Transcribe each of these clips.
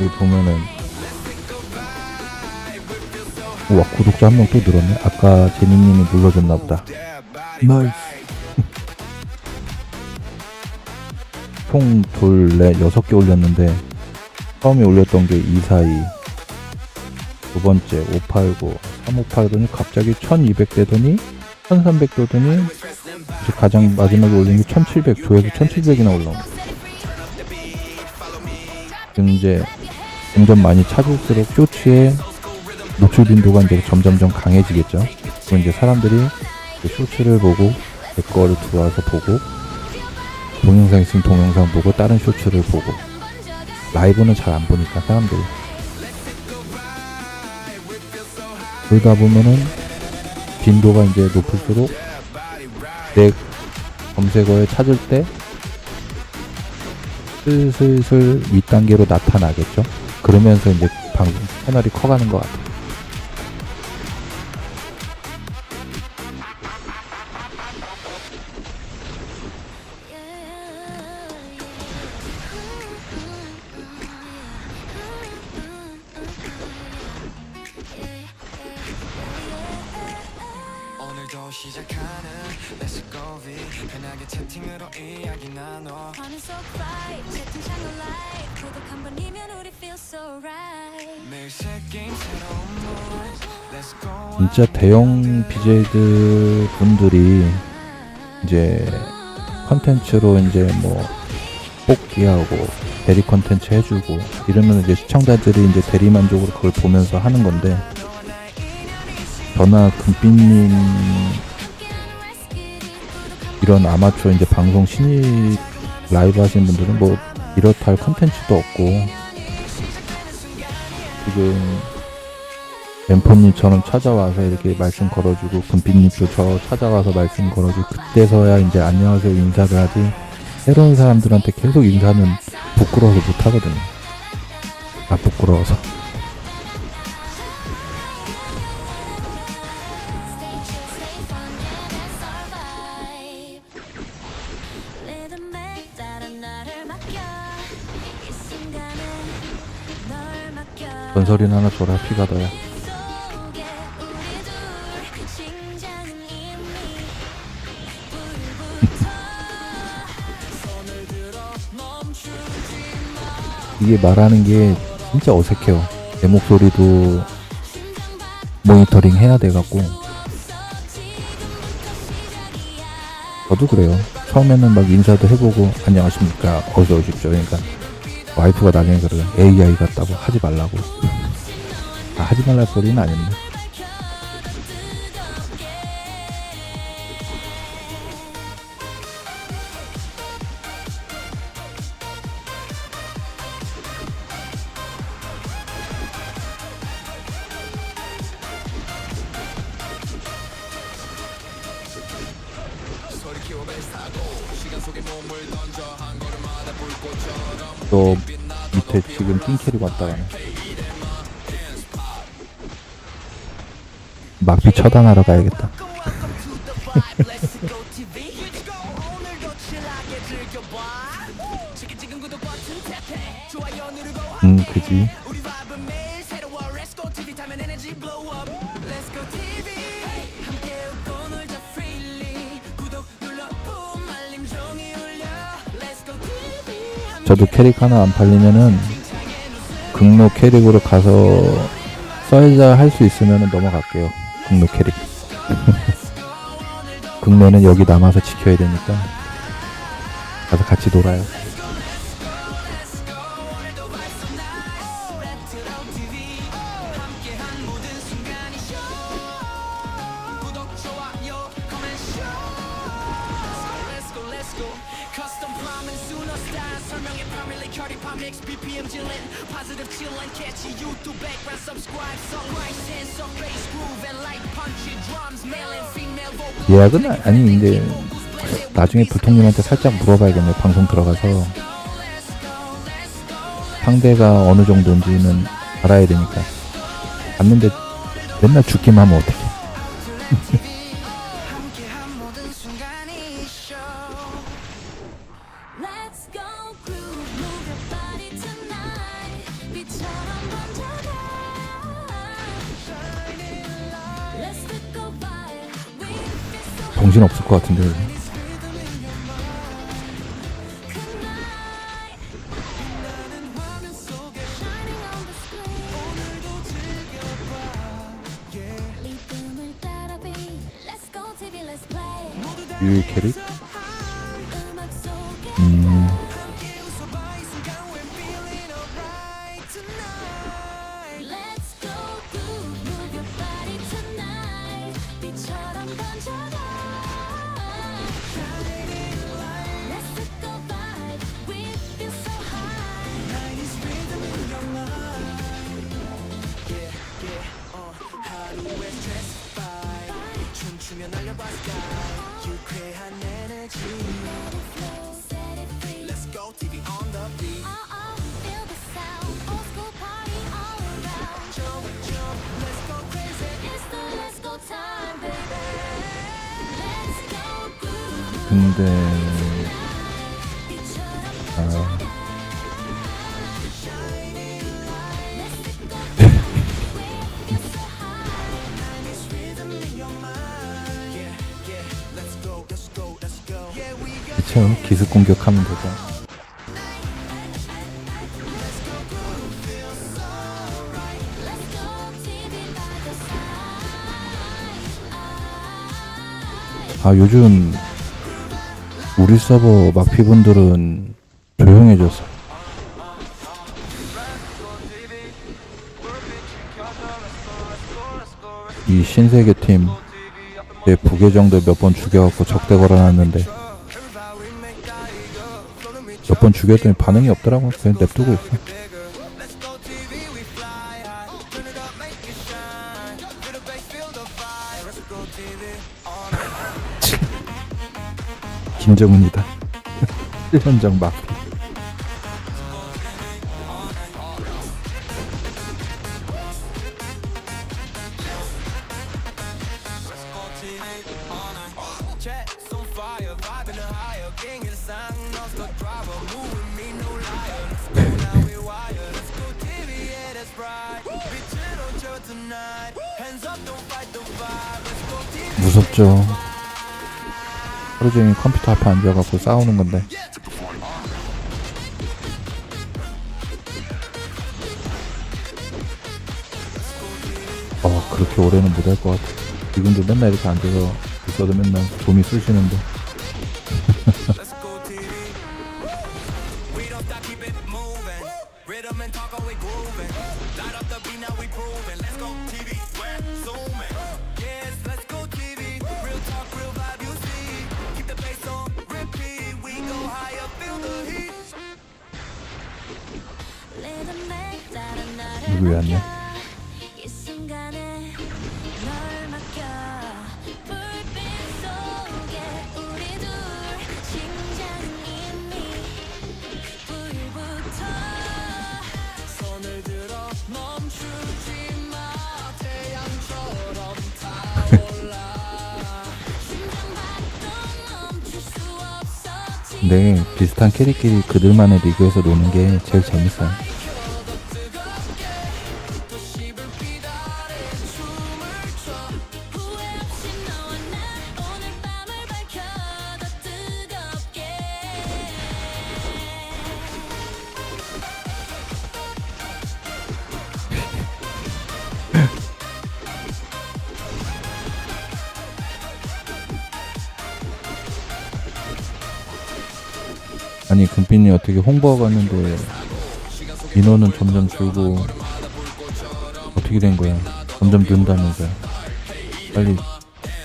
여기 보면은 우와 구독자 한 명 또 늘었네. 아까 제니님이 눌러줬나 보다. 나이스. 총 둘넷 여섯 개 올렸는데 처음에 올렸던 게 242, 두 번째 589, 3589니 갑자기 1200 되더니 1300 되더니 이제 가장 마지막에 올린 게 1700, 조회수 1700이나 올라온 거예요. 지금 이제 점점 많이 찾을수록 쇼츠의 노출 빈도가 이제 점점점 강해지겠죠. 그럼 이제 사람들이 그 쇼츠를 보고 내 거를 들어와서 보고 동영상 있으면 동영상 보고 다른 쇼츠를 보고 라이브는 잘 안 보니까 사람들이 그러다 보면은 빈도가 이제 높을수록 내 검색어에 찾을 때 슬슬슬 윗단계로 나타나겠죠 그러면서 이제 방송 채널이 커가는 것 같아요 진짜 대형 BJ들 분들이 이제 컨텐츠로 이제 뭐 뽑기하고 대리 컨텐츠 해주고 이러면 이제 시청자들이 이제 대리 만족으로 그걸 보면서 하는 건데 저나 금빛님 이런 아마추어 이제 방송 신입 라이브 하시는 분들은 뭐 이렇다 할 컨텐츠도 없고 지금 엠포님처럼 찾아와서 이렇게 말씀 걸어주고 금빛님도 저 찾아와서 말씀 걸어주고 그때서야 이제 안녕하세요 인사를 하지. 새로운 사람들한테 계속 인사는 부끄러워서 못하거든요. 아 부끄러워서. survive 리듬에 따라 나를 맡겨 이 순간은 널 맡겨 전설이나 하나 줘라 피가 더야 이게 말하는 게 진짜 어색해요. 내 목소리도 모니터링 해야 돼갖고. 저도 그래요. 처음에는 막 인사도 해보고 안녕하십니까. 어서 오십시오. 그러니까 와이프가 나중에 그래요 AI 같다고 하지 말라고. 아, 하지 말라 소리는 아닌데 막비 처단하러 가야겠다. 음 그지. 저도 캐릭 하나 안 팔리면은 극노 캐릭으로 가서 써야 할 수 있으면 넘어갈게요 극노 캐릭 극노는 여기 남아서 지켜야 되니까 가서 같이 놀아요 Custom plumbing, sooner style 설명해 family curry pop mix BPM 질린 positive chill and catchy YouTube background subscribe song right sense of bass groove and light punchy drums male and female vocal 예약은 아- 아니 근데 나중에 부통님한테 살짝 물어봐야겠네요 방송 들어가서 상대가 어느 정도인지는 알아야 되니까 봤는데 맨날 죽기만 하면 어떡해 것 같은데 유일 캐릭 We got 그쵸 기습 공격하면 되죠 아 요즘 우리 서버 막피분들은 조용해졌어. 이 신세계 팀 내 부계정들 몇 번 죽여갖고 적대 걸어놨는데 몇 번 죽였더니 반응이 없더라고. 그냥 냅두고 있어 Let's go TV 무섭죠 하루 종일 컴퓨터 앞에 앉아갖고 싸우는 건데. 어 그렇게 오래는 못 할 것 같아. 이분들 맨날 이렇게 앉아서 있어도 맨날 좀이 쑤시는데 출수 없었지 근데 비슷한 캐릭끼리 그들만의 리그에서 노는 게 제일 재밌어요 아니 금빈이 어떻게 홍보하고 갔는데 인원은 점점 줄고 어떻게 된 거야? 점점 는다면서요? 빨리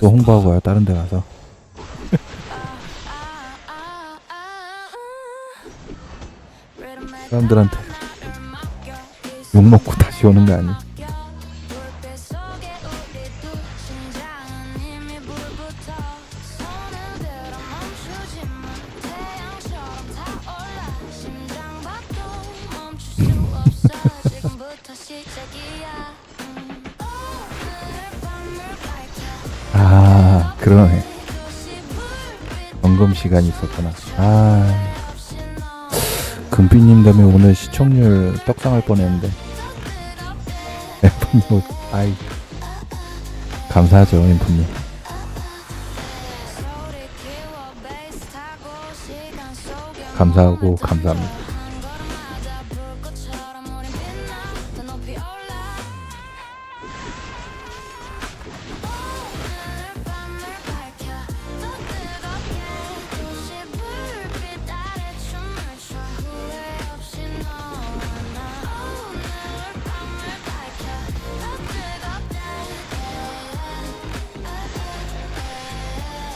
또 홍보하고 와요 다른 데 가서. 사람들한테 욕 먹고 다시 오는 거 아니 그러네. 점검 시간이 있었구나. 아. 금빛님 때문에 오늘 시청률 떡상할 뻔했는데. 엠프님, 아이. 감사하죠, 엠프님. 감사하고, 감사합니다.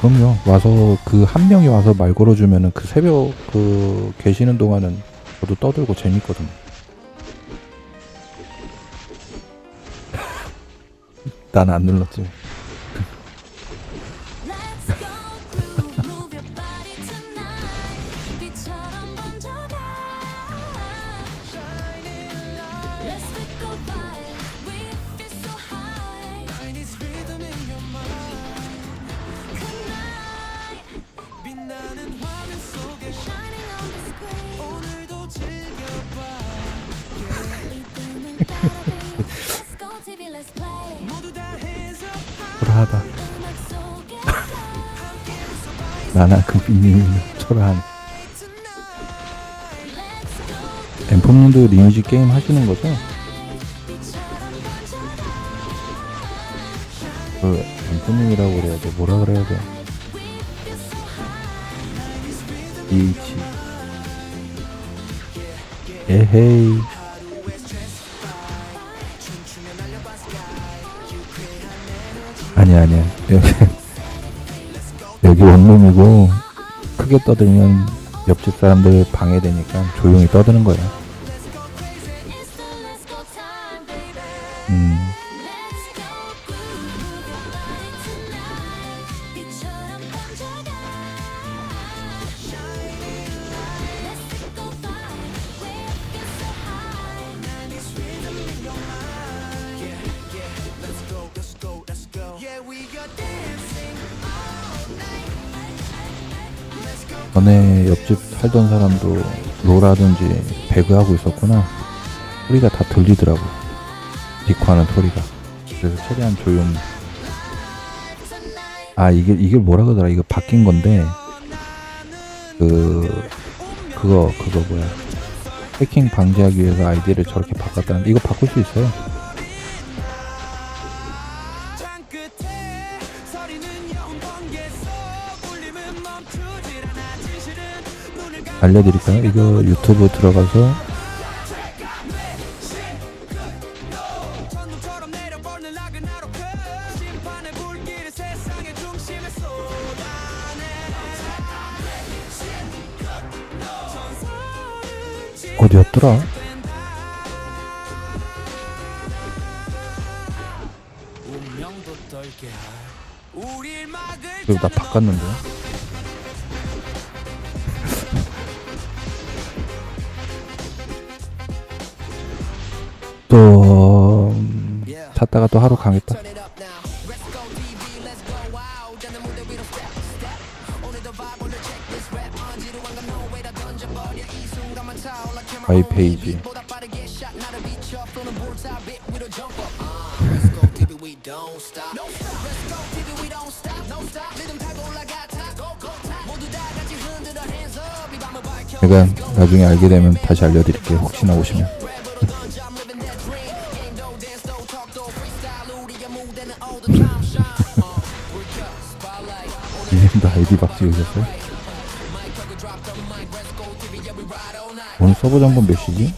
그럼요. 와서 그 한 명이 와서 말 걸어주면은 그 새벽 그 계시는 동안은 저도 떠들고 재밌거든요. 난 안 눌렀지. 초라하다. 나나 그 초라하네. Let's go 엠폼님도 리니지 게임 하시는 거죠? 그 엠폼님이라고 그래야 돼. 뭐라 그래야 돼? EH. 에헤이. 아니야 여기 여기 원룸이고 크게 떠들면 옆집 사람들 방해되니까 조용히 떠드는 거야. 살던 사람도 롤하든지 배그 하고 있었구나. 소리가 다 들리더라고. 디코하는 소리가. 그래서 최대한 tonight 아 이게 이게 뭐라 그러더라. 이거 바뀐 건데 그 그거 그거 뭐야. 해킹 방지하기 위해서 아이디를 저렇게 바꿨다는데 이거 바꿀 수 있어요. 알려드릴까요? 이거 유튜브 들어가서 천둥처럼 내려버는 나그나로 또 음, 찾다가 또 하루 강했다. Turn it up now. Let's go TV, let's go wow. 자는 무대 위로 step, step. 오늘도 vibe 오늘 check this rap. 언지루한 건 nowhere 다 던져버려. 이 순간만 차올라 camera 바이 on me. 페이지. Uh. 제가 나중에 알게 되면 다시 알려드릴게요. 혹시나 오시면. 이님도 아이디 박 지으셨어요? 오늘 서버 점검 몇 시지?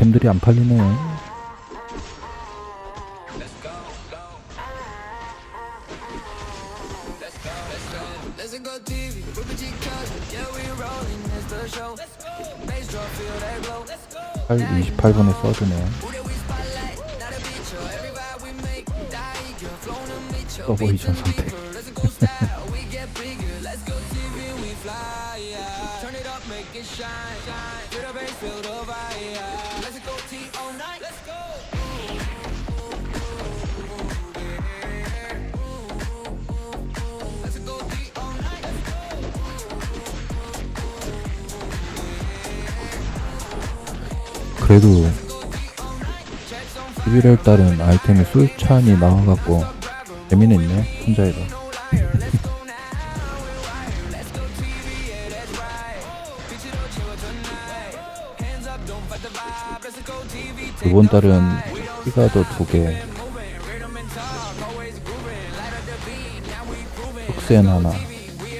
템들이 안 팔리네요. 8, 28분에 써드네. 무대 위 spotlight, 나를 비춰. Every vibe we make, 다 이겨. flow는 미쳐. 서버 이전 선택. Turn it up, make it shine. Feel the bass, feel the vibe. 그래도 11월 달은 아이템이 술찬이 나와갖고 재미는 있네 혼자 해도 이번 달은 피가도 두개. 흑센 하나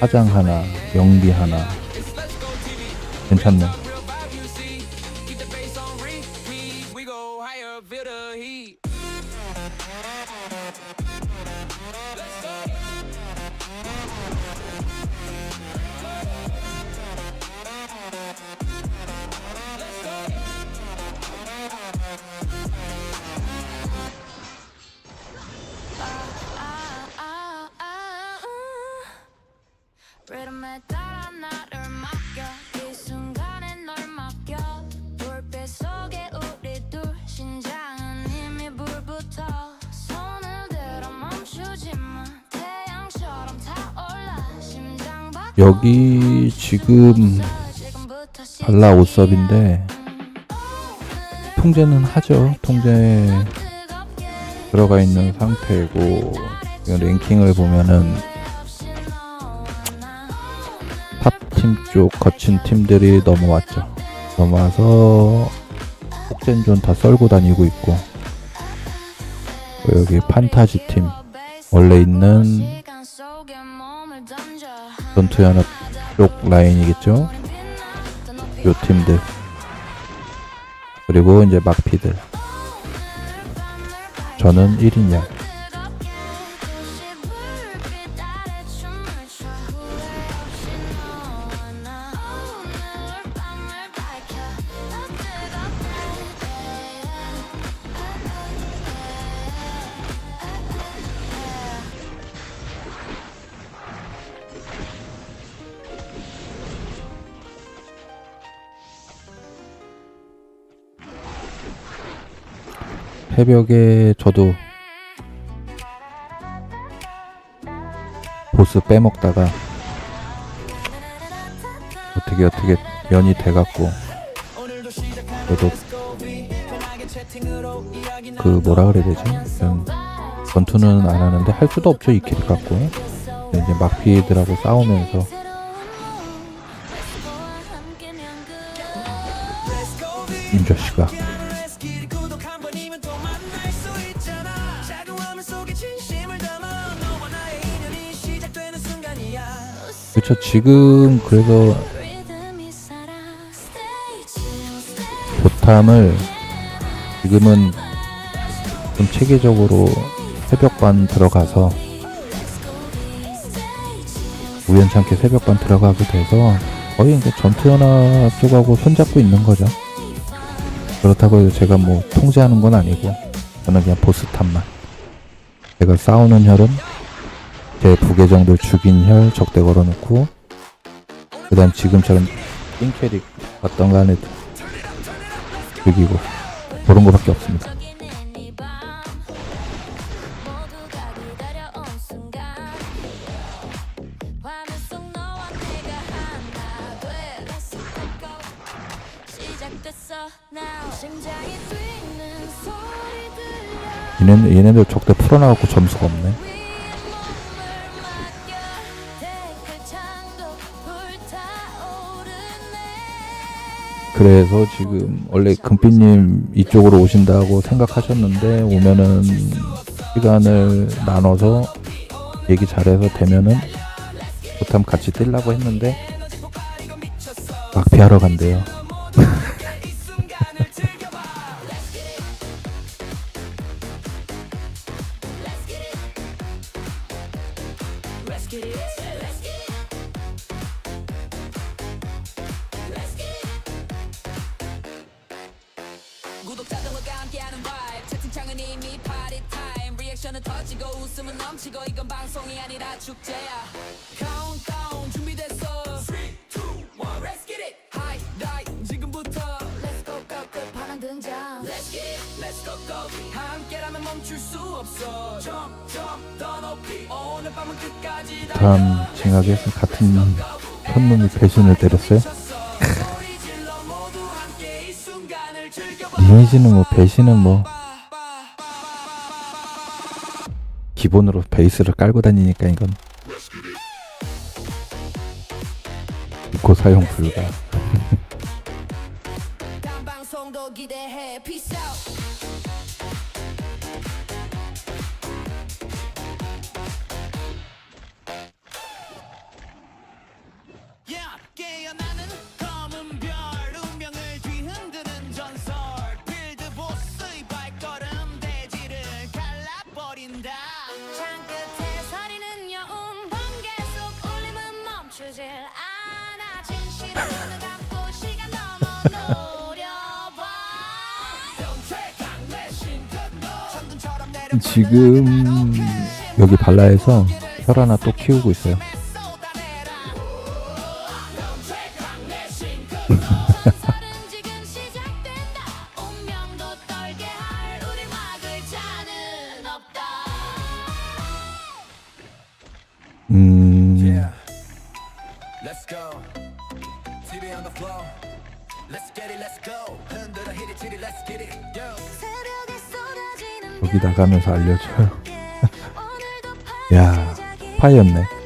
화장 하나 영비 하나. 괜찮네 리듬에 따라 나를 맡겨 이 순간에 널 맡겨 불빛 속에 우리 둘 심장은 이미 불붙어 손을 들어 멈추지 마 태양처럼 타올라 심장 밖 여기 지금 발라 옷섭인데 통제는 하죠. 통제 들어가 있는 상태고 이 랭킹을 보면은 탑팀 쪽 거친 팀들이 넘어왔죠. 넘어와서 폭젠존 다 썰고 다니고 있고 또 여기 판타지 팀 원래 있는 던져 전투 연합 쪽 라인이겠죠. 요 팀들 그리고 이제 막피들 저는 1인이 새벽에 저도 보스 빼먹다가 어떻게 어떻게 연이 돼갖고 그래도 그 뭐라 그래야 되지? 전투는 안 하는데 할 수도 없죠 이길 갖고 이제 막피들하고 싸우면서 임저씨가 그쵸 지금 그래서 보탐을 지금은 좀 체계적으로 새벽반 들어가서 우연찮게 새벽반 들어가게 돼서 거의 이제 전투연합 쪽하고 손잡고 있는 거죠. 그렇다고 해서 제가 뭐 통제하는 건 아니고 저는 그냥 보스 탑만. 제가 싸우는 혈은 제 부계정들 죽인 혈 적대 걸어놓고 그 다음 지금처럼 띵캐릭 어떤 간에 죽이고 그런 거밖에 없습니다. 얘네, 얘네들 적대 풀어나갖고 점수가 없네. 그래서 지금 원래 금빛님 이쪽으로 오신다고 생각하셨는데 오면은 시간을 나눠서 얘기 잘해서 되면은 보탐 같이 뛰려고 했는데 막피하러 간대요. 리액션은 터지고 웃음은 넘치고 이건 방송이 아니라 축제야. 카운트다운 준비됐어. 3, 2, 1 Let's get it. 하이 라이 지금부터 Let's go go go. 파란 등장. Let's get it. Let's go go. 함께라면 멈출 수 없어. 점점 더 높이. 오늘 밤은 끝까지 다음 생각에서 같은 큰 놈이 배신을 때렸어요? 이미지는 뭐 배신은 뭐 기본으로 베이스를 깔고 다니니까 이건 믿고 사용 불가. 지금 여기 발라에서 혈 하나 또 키우고 있어요. 음, 여기 나가면서 알려줘요. 야, 파이였네.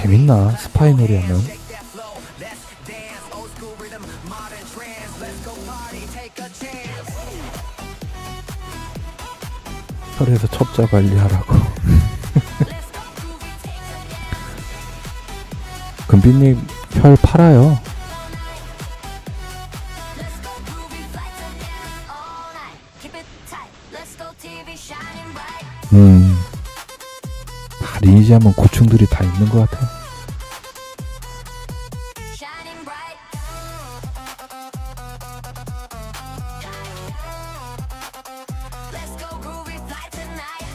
재밌나? 스파이 놀이 하면. Shake that flow Let's dance old school rhythm Modern trance Let's go party take a chance 혈에서 첩자 관리하라고. 금비님 혈 팔아요. 아, 리니지 하면 고충들이 다 있는 것 같아. shining bright Let's go groovy fly tonight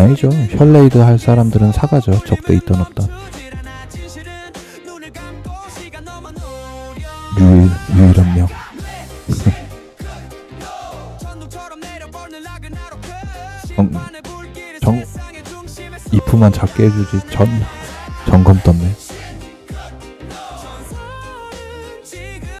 아니죠. 혈레이드 할 사람들은 사가죠. 적대 있던 없던. 유일, 유일한 명. 정, 정, 이프만 작게 해주지. 전, 점검 떴네.